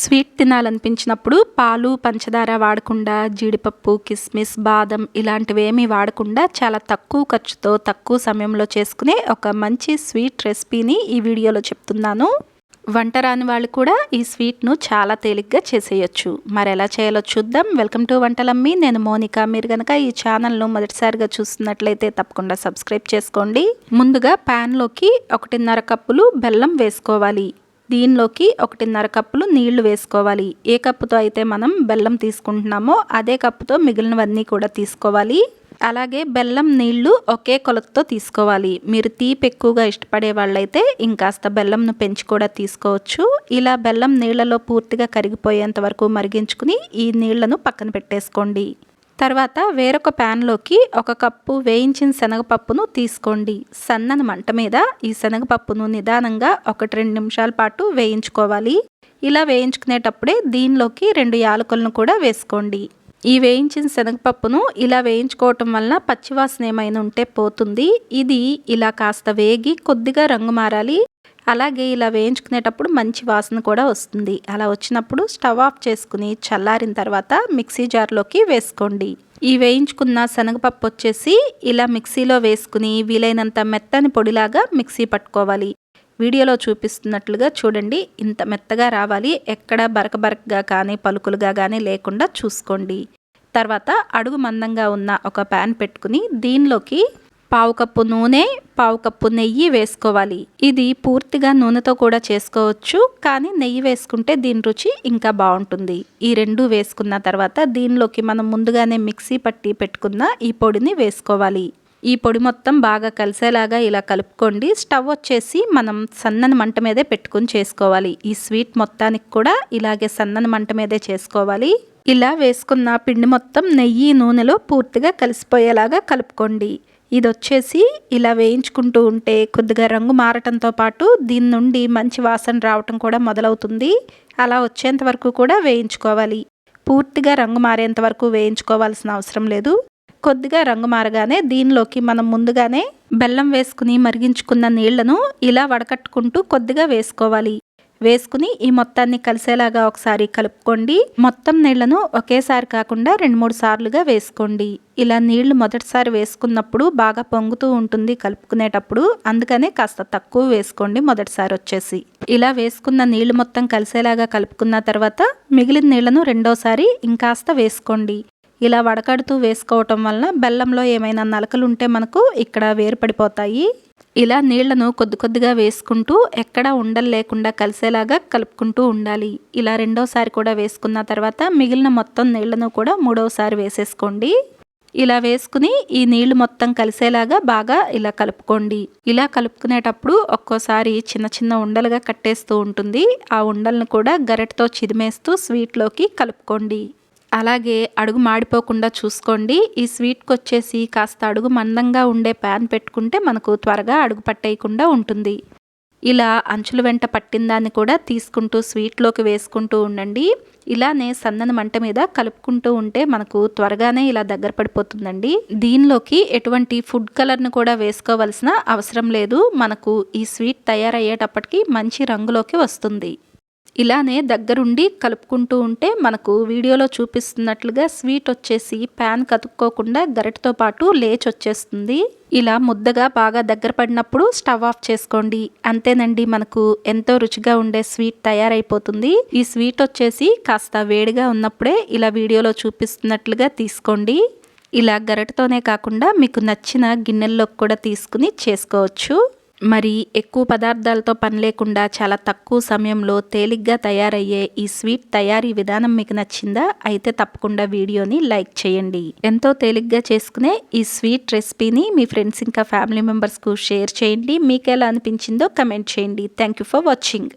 Sweet తినాలనిపించినప్పుడు పాలు పంచదార వాడకుండా జీడిపప్పు కిస్మిస్ బాదం ఇలాంటివి ఏమీ వాడకుండా చాలా తక్కువ ఖర్చుతో తక్కువ సమయంలో చేసుకునే ఒక మంచి స్వీట్ రెసిపీని ఈ వీడియోలో చెప్తున్నాను. వంట రాని వాళ్ళు కూడా ఈ స్వీట్ను చాలా తేలిగ్గా చేసేయచ్చు. మరి ఎలా చేయాలో చూద్దాం. Welcome to Vantalammi. నేను మోనిక. మీరు కనుక ఈ ఛానల్ను మొదటిసారిగా చూస్తున్నట్లయితే తప్పకుండా సబ్స్క్రైబ్ చేసుకోండి. ముందుగా ప్యాన్లోకి ఒకటిన్నర కప్పులు బెల్లం వేసుకోవాలి. దీనిలోకి ఒకటిన్నర కప్పులు నీళ్ళు వేసుకోవాలి. ఏ కప్పుతో అయితే మనం బెల్లం తీసుకుంటున్నామో అదే కప్పుతో మిగిలినవన్నీ కూడా తీసుకోవాలి. అలాగే బెల్లం నీళ్ళు ఒకే కొలతతో తీసుకోవాలి. మీరు తీపి ఎక్కువగా ఇష్టపడే వాళ్ళైతే ఇంకాస్త బెల్లంను పెంచి కూడా తీసుకోవచ్చు. ఇలా బెల్లం నీళ్ళలో పూర్తిగా కరిగిపోయేంత వరకు మరిగించుకుని ఈ నీళ్ళను పక్కన పెట్టేసుకోండి. తర్వాత వేరొక ప్యాన్లోకి ఒక కప్పు వేయించిన శనగపప్పును తీసుకోండి. సన్నని మంట మీద ఈ శనగపప్పును నిదానంగా ఒకటి రెండు నిమిషాల పాటు వేయించుకోవాలి. ఇలా వేయించుకునేటప్పుడే దీనిలోకి రెండు యాలకులను కూడా వేసుకోండి. ఈ వేయించిన శనగపప్పును ఇలా వేయించుకోవటం వలన పచ్చివాసన ఏమైనా ఉంటే పోతుంది. ఇది ఇలా కాస్త వేగి కొద్దిగా రంగు మారాలి. అలాగే ఇలా వేయించుకునేటప్పుడు మంచి వాసన కూడా వస్తుంది. అలా వచ్చినప్పుడు స్టవ్ ఆఫ్ చేసుకుని చల్లారిన తర్వాత మిక్సీ జార్లోకి వేసుకోండి. ఈ వేయించుకున్న శనగపప్పు వచ్చేసి ఇలా మిక్సీలో వేసుకుని వీలైనంత మెత్తని పొడిలాగా మిక్సీ పట్టుకోవాలి. వీడియోలో చూపిస్తున్నట్లుగా చూడండి. ఇంత మెత్తగా రావాలి. ఎక్కడ బరక బరకగా కానీ పలుకులుగా కానీ లేకుండా చూసుకోండి. తర్వాత అడుగు మందంగా ఉన్న ఒక ప్యాన్ పెట్టుకుని దీనిలోకి పావు కప్పు నూనె పావు కప్పు నెయ్యి వేసుకోవాలి. ఇది పూర్తిగా నూనెతో కూడా చేసుకోవచ్చు కానీ నెయ్యి వేసుకుంటే దీని రుచి ఇంకా బాగుంటుంది. ఈ రెండు వేసుకున్న తర్వాత దీనిలోకి మనం ముందుగానే మిక్సీ పట్టి పెట్టుకున్న ఈ పొడిని వేసుకోవాలి. ఈ పొడి మొత్తం బాగా కలిసేలాగా ఇలా కలుపుకోండి. స్టవ్ వచ్చేసి మనం సన్నని మంట మీదే పెట్టుకుని చేసుకోవాలి. ఈ స్వీట్ మొత్తానికి కూడా ఇలాగే సన్నని మంట మీదే చేసుకోవాలి. ఇలా వేసుకున్న పిండి మొత్తం నెయ్యి నూనెలో పూర్తిగా కలిసిపోయేలాగా కలుపుకోండి. ఇది వచ్చేసి ఇలా వేయించుకుంటూ ఉంటే కొద్దిగా రంగు మారటంతో పాటు దీని నుండి మంచి వాసన రావటం కూడా మొదలవుతుంది. అలా వచ్చేంత వరకు కూడా వేయించుకోవాలి. పూర్తిగా రంగు మారేంత వరకు వేయించుకోవాల్సిన అవసరం లేదు. కొద్దిగా రంగు మారగానే దీనిలోకి మనం ముందుగానే బెల్లం వేసుకుని మరిగించుకున్న నీళ్ళను ఇలా వడకట్టుకుంటూ కొద్దిగా వేసుకోవాలి. వేసుకుని ఈ మొత్తాన్ని కలిసేలాగా ఒకసారి కలుపుకోండి. మొత్తం నీళ్ళను ఒకేసారి కాకుండా రెండు మూడు సార్లుగా వేసుకోండి. ఇలా నీళ్ళు మొదటిసారి వేసుకున్నప్పుడు బాగా పొంగుతూ ఉంటుంది కలుపుకునేటప్పుడు. అందుకనే కాస్త తక్కువ వేసుకోండి మొదటిసారి వచ్చేసి. ఇలా వేసుకున్న నీళ్ళు మొత్తం కలిసేలాగా కలుపుకున్న తర్వాత మిగిలిన నీళ్ళను రెండోసారి ఇంకాస్త వేసుకోండి. ఇలా వడకడుతూ వేసుకోవటం వలన బెల్లంలో ఏమైనా నలకలు ఉంటే మనకు ఇక్కడ వేరుపడిపోతాయి. ఇలా నీళ్ళను కొద్ది కొద్దిగా వేసుకుంటూ ఎక్కడా ఉండలు లేకుండా కలిసేలాగా కలుపుకుంటూ ఉండాలి. ఇలా రెండోసారి కూడా వేసుకున్న తర్వాత మిగిలిన మొత్తం నీళ్ళను కూడా మూడవసారి వేసేసుకోండి. ఇలా వేసుకుని ఈ నీళ్ళు మొత్తం కలిసేలాగా బాగా ఇలా కలుపుకోండి. ఇలా కలుపుకునేటప్పుడు ఒక్కోసారి చిన్న చిన్న ఉండలుగా కట్టేస్తూ ఉంటుంది. ఆ ఉండలను కూడా గరెటతో చిదిమేస్తూ స్వీట్లోకి కలుపుకోండి. అలాగే అడుగు మాడిపోకుండా చూసుకోండి. ఈ స్వీట్కి వచ్చేసి కాస్త అడుగు మందంగా ఉండే ప్యాన్ పెట్టుకుంటే మనకు త్వరగా అడుగు పట్టేయకుండా ఉంటుంది. ఇలా అంచుల వెంట పట్టిందాన్ని కూడా తీసుకుంటూ స్వీట్లోకి వేసుకుంటూ ఉండండి. ఇలానే సన్నని మంట మీద కలుపుకుంటూ ఉంటే మనకు త్వరగానే ఇలా దగ్గర పడిపోతుందండి. దీనిలోకి ఎటువంటి ఫుడ్ కలర్ను కూడా వేసుకోవాల్సిన అవసరం లేదు. మనకు ఈ స్వీట్ తయారయ్యేటప్పటికి మంచి రంగులోకి వస్తుంది. ఇలానే దగ్గరుండి కలుపుకుంటూ ఉంటే మనకు వీడియోలో చూపిస్తున్నట్లుగా స్వీట్ వచ్చేసి ప్యాన్ కతుక్కోకుండా గరిటతో పాటు లేచి వచ్చేస్తుంది ఇలా ముద్దగా బాగా దగ్గర పడినప్పుడు స్టవ్ ఆఫ్ చేసుకోండి. అంతేనండి మనకు ఎంతో రుచిగా ఉండే స్వీట్ తయారైపోతుంది. ఈ స్వీట్ వచ్చేసి కాస్త వేడిగా ఉన్నప్పుడే ఇలా వీడియోలో చూపిస్తున్నట్లుగా తీసుకోండి. ఇలా గరటతోనే కాకుండా మీకు నచ్చిన గిన్నెల్లోకి కూడా తీసుకుని చేసుకోవచ్చు. మరి ఎక్కువ పదార్థాలతో పని లేకుండా చాలా తక్కువ సమయంలో తేలిగ్గా తయారయ్యే ఈ స్వీట్ తయారీ విధానం మీకు నచ్చిందా? అయితే తప్పకుండా వీడియోని లైక్ చేయండి. ఎంతో తేలిగ్గా చేసుకునే ఈ స్వీట్ రెసిపీని మీ ఫ్రెండ్స్ ఇంకా ఫ్యామిలీ మెంబర్స్కు షేర్ చేయండి. మీకు ఎలా అనిపించిందో కమెంట్ చేయండి. Thank you for watching.